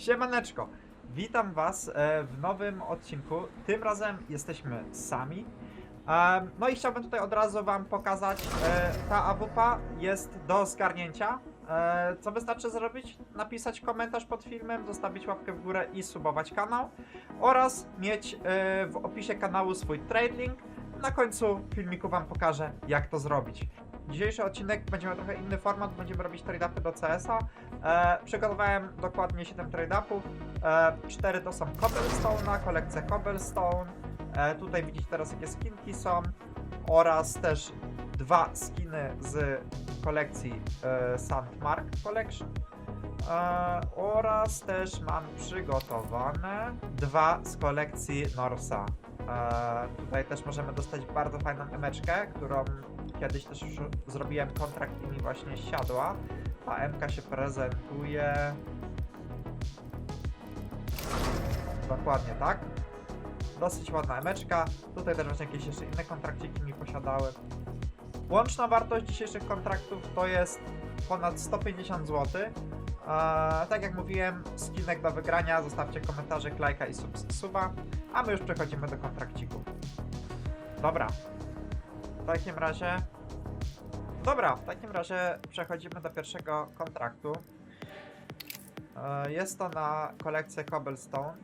Siemaneczko, witam Was e, w nowym odcinku. Tym razem jesteśmy sami. Em, No i chciałbym tutaj od razu Wam pokazać, e, ta AWP jest do zgarnięcia. E, Co wystarczy zrobić? Napisać komentarz pod filmem, zostawić łapkę w górę i subować kanał oraz mieć e, w opisie kanału swój trade link. Na końcu filmiku Wam pokażę, jak to zrobić. Dzisiejszy odcinek będzie miał trochę inny format, będziemy robić trade-upy do CS-a. E, przygotowałem dokładnie 7 trade-upów. E, 4 to są Cobblestone'a, kolekcja Cobblestone. E, tutaj widzicie teraz jakie skinki są. Oraz też dwa skiny z kolekcji e, Sandmark Collection. E, oraz też mam przygotowane dwa z kolekcji Norsa. E, tutaj też możemy dostać bardzo fajną emeczkę, którą kiedyś też już zrobiłem kontrakt i mi właśnie siadła. Ta MK się prezentuje. Dokładnie tak. Dosyć ładna emeczka. Tutaj też właśnie jakieś jeszcze inne kontrakciki mi posiadały. Łączna wartość dzisiejszych kontraktów to jest ponad 150 zł. Eee, tak jak mówiłem, skinek do wygrania. Zostawcie komentarze, lajka i sub, suba. A my już przechodzimy do kontrakcików. Dobra. W takim razie Dobra, w takim razie przechodzimy do pierwszego kontraktu. E, Jest to na kolekcję Cobblestone.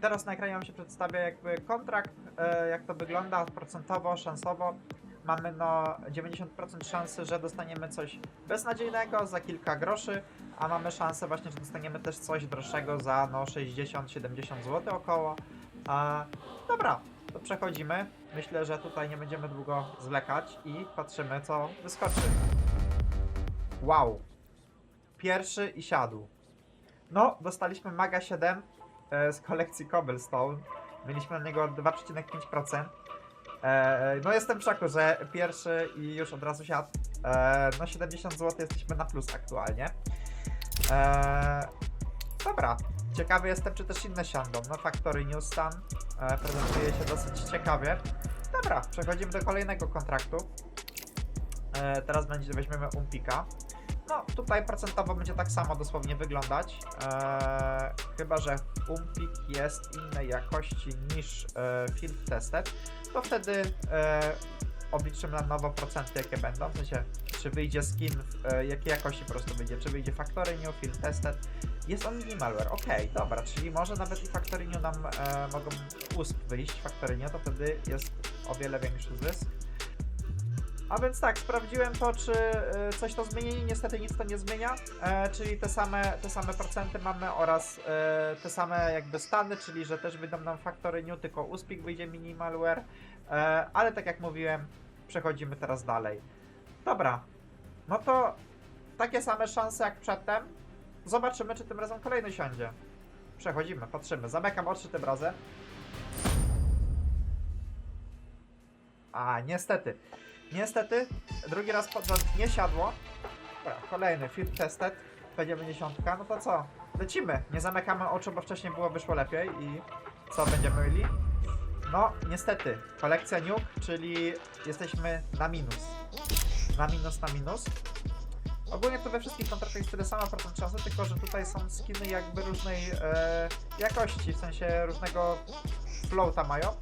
Teraz na ekranie wam się przedstawia jakby kontrakt, e, jak to wygląda procentowo, szansowo. Mamy no 90% szansy, że dostaniemy coś beznadziejnego za kilka groszy, a mamy szansę właśnie, że dostaniemy też coś droższego za no 60-70 zł około. E, Dobra, przechodzimy. Myślę, że tutaj nie będziemy długo zwlekać i patrzymy, co wyskoczy. Wow. Pierwszy i siadł. No, dostaliśmy Maga 7 e, z kolekcji Cobblestone. Mieliśmy na niego 2,5%. E, no, jestem w szoku, że pierwszy i już od razu siadł. E, no, 70 zł jesteśmy na plus aktualnie. E, dobra. Ciekawy jestem, czy też inne siądą. No, Factory News tam e, prezentuje się dosyć ciekawie. Dobra, przechodzimy do kolejnego kontraktu. E, teraz będzie, weźmiemy Umpika. No, tutaj procentowo będzie tak samo dosłownie wyglądać. E, chyba, że Umpik jest innej jakości niż e, Field Tested, to wtedy e, obliczymy na nowo procenty, jakie będą. W sensie, czy wyjdzie skin, w, e, jakiej jakości po prostu wyjdzie. Czy wyjdzie Factory New, Field Tested. Jest on minimalware, okej, dobra, czyli może nawet i Factory New nam e, mogą USP wyjść, Factory New, to wtedy jest o wiele większy zysk. A więc tak, sprawdziłem to, czy e, coś to zmieni. Niestety nic to nie zmienia, e, czyli te same, te same procenty mamy oraz e, te same jakby stany, czyli że też wyjdą nam Factory New, tylko USPIK wyjdzie minimalware, e, ale tak jak mówiłem, przechodzimy teraz dalej. Dobra, no to takie same szanse jak przedtem. Zobaczymy, czy tym razem kolejny siądzie. Przechodzimy, patrzymy. Zamykam oczy tym razem. A, niestety. Niestety, drugi raz pod nie siadło. Dobra, kolejny field tested. Będzie dziesiątka. No to co? Lecimy. Nie zamykamy oczu, bo wcześniej było wyszło lepiej i co będziemy mieli? No, niestety. Kolekcja nuke, czyli jesteśmy na minus. Na minus, na minus. Ogólnie to we wszystkich kontraktach jest tyle sama procent czasu, tylko że tutaj są skiny jakby różnej e, jakości, w sensie różnego floata mają.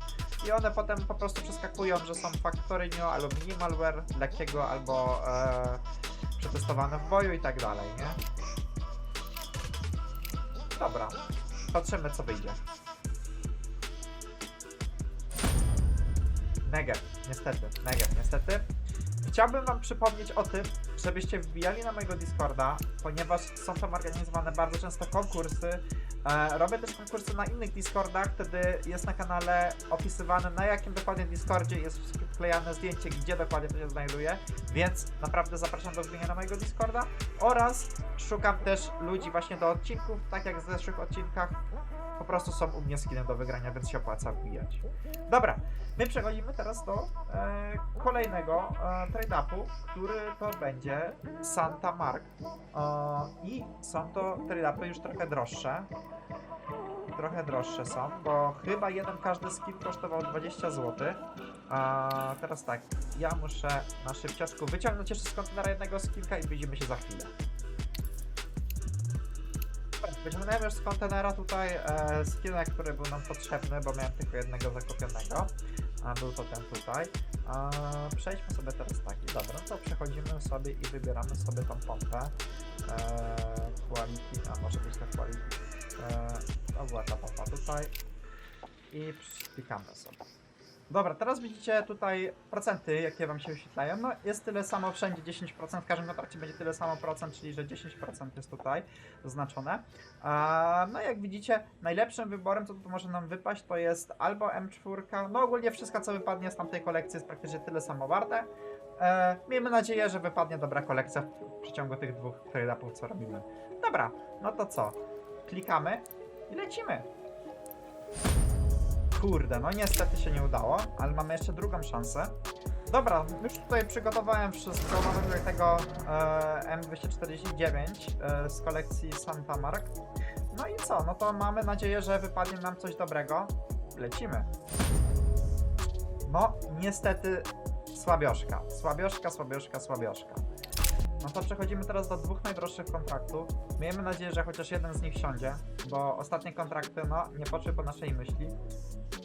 I one potem po prostu przeskakują, że są factory albo minimalware lekkiego albo e, przetestowane w boju i tak dalej, nie? Dobra, patrzymy co wyjdzie. Neger, niestety, neger, niestety. Chciałbym wam przypomnieć o tym, żebyście wbijali na mojego Discorda, ponieważ są tam organizowane bardzo często konkursy. E, robię też konkursy na innych Discordach, wtedy jest na kanale opisywane na jakim dokładnie Discordzie jest wklejane zdjęcie, gdzie dokładnie to się znajduje, więc naprawdę zapraszam do wbienia na mojego Discorda oraz szukam też ludzi właśnie do odcinków, tak jak w zeszłych odcinkach. Po prostu są u mnie skiny do wygrania, więc się opłaca wbijać. Dobra, my przechodzimy teraz do e, kolejnego e, trade-upu, który to będzie Santa Mark. E, I są to trade-upy już trochę droższe. Trochę droższe są, bo chyba jeden każdy skin kosztował 20 zł. A teraz tak, ja muszę na szybciaszku wyciągnąć jeszcze z kontenera jednego skinka i widzimy się za chwilę. Wyciągnąłem już z kontenera tutaj e, skinek, który był nam potrzebny, bo miałem tylko jednego zakupionego. A był to ten tutaj. A, przejdźmy sobie teraz taki. Dobra, to przechodzimy sobie i wybieramy sobie tą pompę. E, quality, a może być to quality. E, to była ta pompa tutaj. I klikamy sobie. Dobra, teraz widzicie tutaj procenty, jakie wam się wyświetlają. No jest tyle samo wszędzie, 10%, w każdym kontrakcie będzie tyle samo procent, czyli że 10% jest tutaj zaznaczone. A, no jak widzicie, najlepszym wyborem, co tu może nam wypaść, to jest albo M4, no ogólnie wszystko, co wypadnie z tamtej kolekcji jest praktycznie tyle samo warte. E, miejmy nadzieję, że wypadnie dobra kolekcja w przeciągu tych dwóch trade-upów, co robimy. Dobra, no to co? Klikamy i lecimy. Kurde, no niestety się nie udało, ale mamy jeszcze drugą szansę. Dobra, już tutaj przygotowałem wszystko. Mamy tutaj tego e, M249 e, z kolekcji Santa Mark. No i co? No to mamy nadzieję, że wypadnie nam coś dobrego. Lecimy. No, niestety słabioszka. Słabioszka, słabioszka, słabioszka. No to przechodzimy teraz do dwóch najdroższych kontraktów. Miejmy nadzieję, że chociaż jeden z nich siądzie, bo ostatnie kontrakty, no, nie poszły po naszej myśli.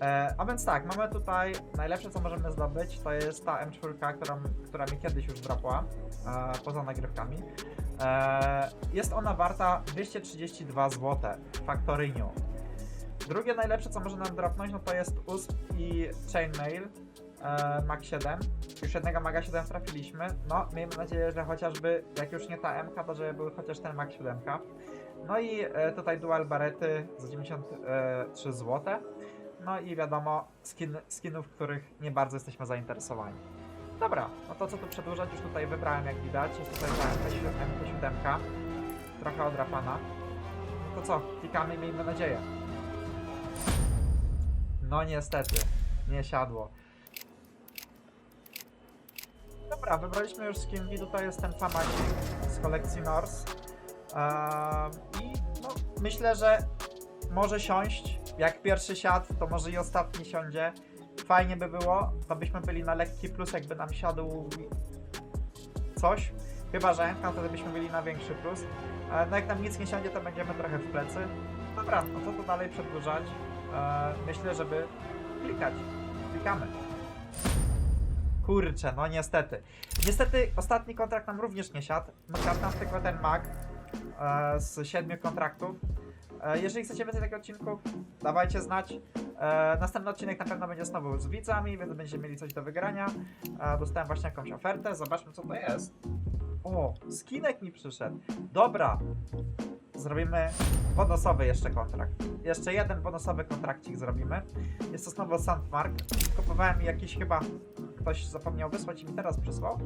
E, a więc tak, mamy tutaj najlepsze co możemy zdobyć, to jest ta M4, którą, która mi kiedyś już dropła, e, poza nagrywkami. E, jest ona warta 232 zł w faktoryniu. Drugie najlepsze co może nam dropnąć, no to jest USP i Chainmail e, Mag 7. Już jednego Maga 7 trafiliśmy. No, miejmy nadzieję, że chociażby, jak już nie ta MK, to żeby był chociaż ten Mag 7. No i e, tutaj dual barety za 93 zł. No i wiadomo, skin, skinów, których nie bardzo jesteśmy zainteresowani. Dobra, no to co tu przedłużać, już tutaj wybrałem jak widać, jest tutaj ta MP7, MP7 trochę odrapana. No to co, klikamy miejmy nadzieję. No niestety, nie siadło. Dobra, wybraliśmy już skin i tutaj jest ten Famacik z kolekcji Norse. Ehm, I no, myślę, że może siąść. Jak pierwszy siadł, to może i ostatni siądzie. Fajnie by było, to byśmy byli na lekki plus, jakby nam siadł coś. Chyba, że MK, wtedy byśmy byli na większy plus. E, No jak nam nic nie siądzie, to będziemy trochę w plecy. Dobra, no co tu dalej przedłużać? E, Myślę, żeby klikać. Klikamy. Kurczę, no niestety. Niestety ostatni kontrakt nam również nie siadł. No siadł nam tylko ten mag e, z siedmiu kontraktów. E, jeżeli chcecie więcej takich odcinków, dawajcie znać. E, następny odcinek na pewno będzie znowu z widzami, więc będziecie mieli coś do wygrania. E, dostałem właśnie jakąś ofertę, zobaczmy co to jest. O, skinek mi przyszedł. Dobra, zrobimy bonusowy jeszcze kontrakt. Jeszcze jeden bonusowy kontrakcik zrobimy. Jest to znowu Sandmark. Kupowałem jakiś chyba ktoś zapomniał wysłać i mi teraz przysłał.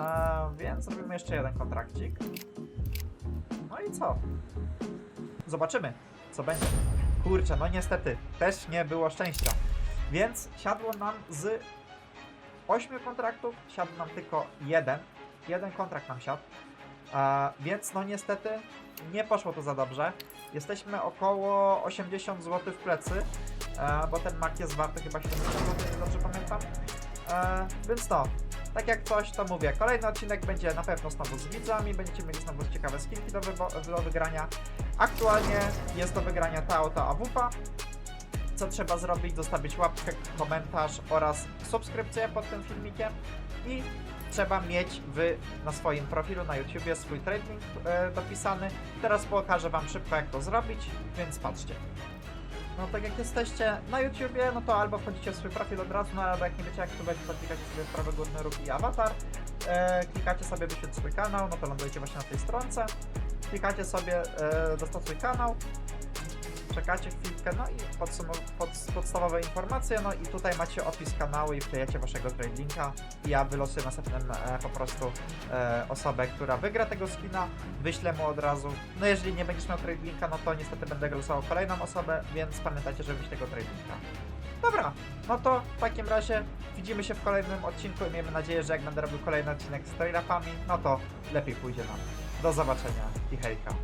E, więc zrobimy jeszcze jeden kontrakcik. No i co? Zobaczymy, co będzie. Kurczę, no niestety, też nie było szczęścia. Więc siadło nam z 8 kontraktów, siadł nam tylko jeden. Jeden kontrakt nam siadł. E, więc no niestety nie poszło to za dobrze. Jesteśmy około 80 zł w plecy, e, bo ten mak jest warty chyba 70 zł, jeśli dobrze pamiętam. E, więc no, tak jak coś, to mówię, kolejny odcinek będzie na pewno znowu z widzami, będziecie mieli znowu ciekawe skillki do, do wygrania. Aktualnie jest do wygrania ta oto AWP. Co trzeba zrobić? Zostawić łapkę, komentarz oraz subskrypcję pod tym filmikiem i trzeba mieć w, na swoim profilu na YouTubie swój trading e, dopisany. Teraz pokażę Wam szybko jak to zrobić, więc patrzcie. No tak jak jesteście na YouTubie, no to albo wchodzicie w swój profil od razu, no albo jak nie wiecie jak to będzie, to klikacie sobie w prawy górny róg i awatar. E, klikacie sobie wyświetl swój kanał, no to lądujecie właśnie na tej stronce. Klikacie sobie e, kanał. Czekacie chwilkę, no i pod, podstawowe informacje, no i tutaj macie opis kanału i wklejacie waszego trade linka i ja wylosuję następnym e, po prostu e, osobę, która wygra tego skina, wyślę mu od razu. No jeżeli nie będziesz miał trade linka, no to niestety będę losował kolejną osobę, więc pamiętajcie, żeby tego trade linka. Dobra, no to w takim razie widzimy się w kolejnym odcinku i miejmy nadzieję, że jak będę robił kolejny odcinek z trade no to lepiej pójdzie nam. Do zobaczenia i hejka.